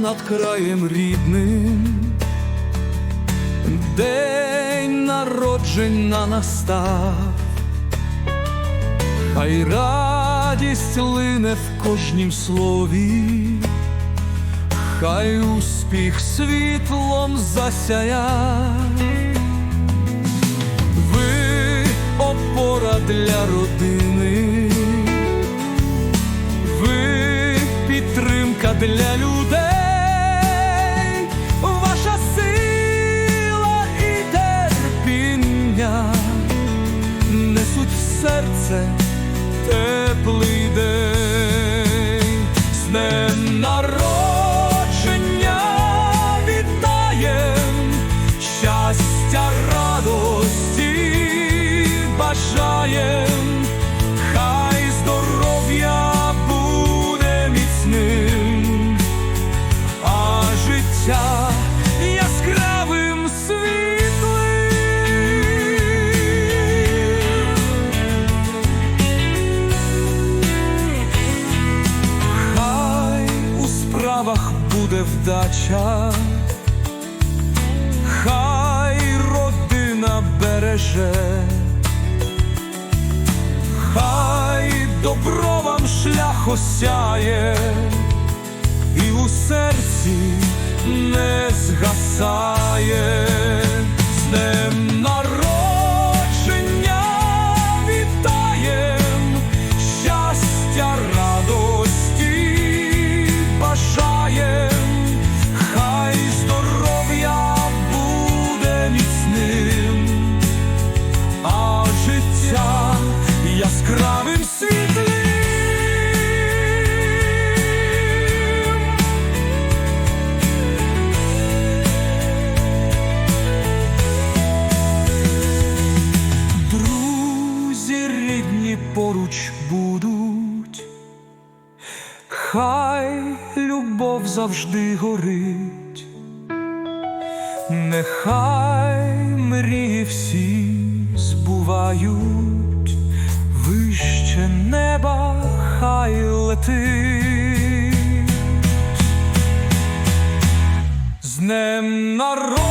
над краєм рідним, день народження настав, хай радість лине в кожнім слові, хай успіх світлом засяє. Ви опора для родини, для людей, ваша сила і терпіння несуть в серце теплий день. З днем народження буде вдача, хай родина береже, хай добро вам шлях осяє, і у серці не згасає поруч будуть, хай любов завжди горить, нехай мрії всі збувають, вище неба хай летить. З днем народження